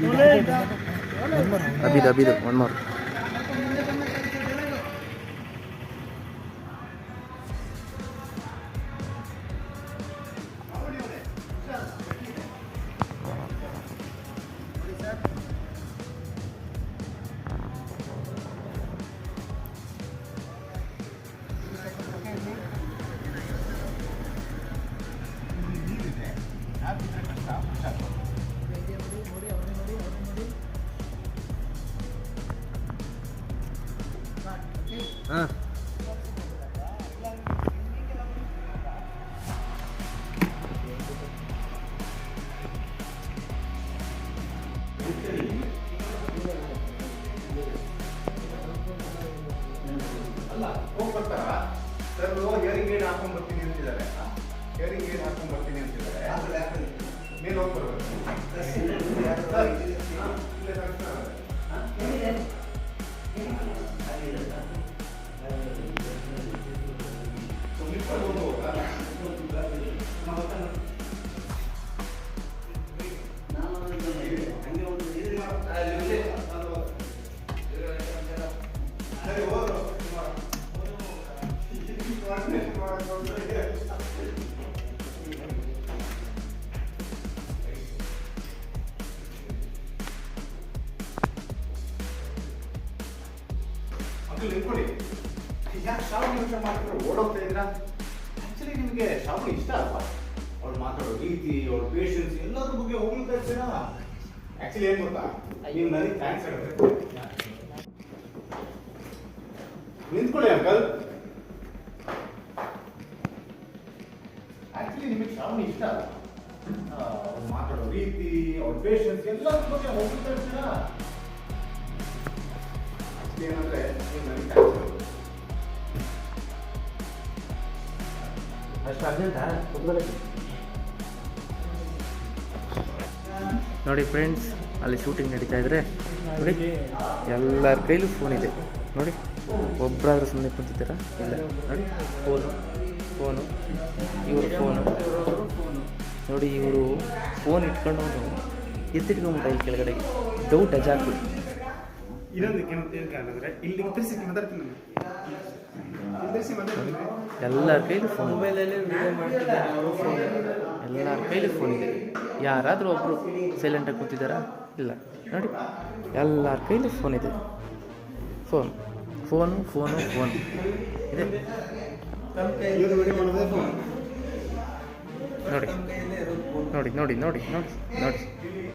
A bit, a bit, one more. ಹೋಗಿ ಬರ್ತಾರ sir hearing aid ಹಾಕೊಂಡ್ ಬರ್ತೀನಿ ಅಂತಿದ್ದಾರೆ. ಹಿಯರಿಂಗ್ ಏಡ್ ಹಾಕೊಂಡ್ ಬರ್ತೀನಿ ಯಾಕೆ ಶ್ರಾವಣಿ ಯೋಚನೆ ಮಾಡ್ತಾರೆ ಓಡೋಗ್ತಾ ಇದ್ದೀರಾ? ಆಕ್ಚುಲಿ ನಿಮಗೆ ಶ್ರಾವಣಿ ಇಷ್ಟ ಅಲ್ವಾ? ಅವ್ರು ಮಾತಾಡೋ ರೀತಿ, ಅವ್ಳ ಪೇಷನ್ಸ್ ಎಲ್ಲದ್ರ ಬಗ್ಗೆ ಹೋಗ್ಲಿಕ್ಕೆ ಇರ್ತೀರಾ? ಆಕ್ಚುಲಿ ಏನು ಗೊತ್ತಾ? ನೀವು ನನಗೆ ಥ್ಯಾಂಕ್ಸ್ ಹೇಳಬೇಕು ನಿಂತ್ಕೊಳ್ಳಿ ಅಂಕಲ್ ಆಕ್ಚುಲಿ ನಿಮಗೆ ಶ್ರಾವಣಿ ಇಷ್ಟ ಅಲ್ಲ ಅವ್ರು ಮಾತಾಡೋ ರೀತಿ ಅವ್ರ ಪೇಷನ್ಸ್ ಎಲ್ಲದ್ರ ಬಗ್ಗೆ ಹೋಗ್ಲಿಕ್ಕೆ ಇರ್ತೀರಾ? ಏನಂದ್ರೆ ನೀವು ನನಗೆ ಥ್ಯಾಂಕ್ಸ್ ಹೇಳಬೇಕು ಅಷ್ಟು ಅರ್ಜೆಂಟಾ? ನೋಡಿ ಫ್ರೆಂಡ್ಸ್ ಅಲ್ಲಿ ಶೂಟಿಂಗ್ ನಡೀತಾ ಇದ್ರೆ ನೋಡಿ ಎಲ್ಲರ ಕೈಲೂ ಫೋನ್ ಇದೆ. ನೋಡಿ ಒಬ್ಬರಾದ್ರೂ ಸುಮ್ಮನೆ ಕುಂತಿದ್ದೀರಾ? ಇಲ್ಲ. ನೋಡಿ ಫೋನು ಫೋನು ಇವರು ಫೋನು ನೋಡಿ ಇವರು ಫೋನ್ ಇಟ್ಕೊಂಡು ಎತ್ತಿಟ್ಕೊಂಬಿಟ್ಟ ಈ ಕೆಳಗಡೆ. ಡೌಟ್ ಅಜಾಕು ಇನ್ನೊಂದು ಇಲ್ಲಿ ಮಾತಾಡ್ತೀನಿ ಇಲ್ಲಿ ಎಲ್ಲರ ಕೈಲಿ ಫೋನ್ ಮೊಬೈಲಲ್ಲಿ ಎಲ್ಲರ ಕೈಲಿ ಫೋನ್ ಇದೆ. ಯಾರಾದರೂ ಒಬ್ಬರು ಸೈಲೆಂಟಾಗಿ ಕೂತಿದ್ದಾರಾ? ಇಲ್ಲ. ನೋಡಿ ಎಲ್ಲರ ಕೈಲಿ ಫೋನ್ ಇದೆ. ಫೋನ್ ಫೋನು ಫೋನು ಫೋನ್ ಇದೆ. ನೋಡಿ ನೋಡಿ ನೋಡಿ ನೋಡಿ ನೋಡಿ ನೋಡಿ.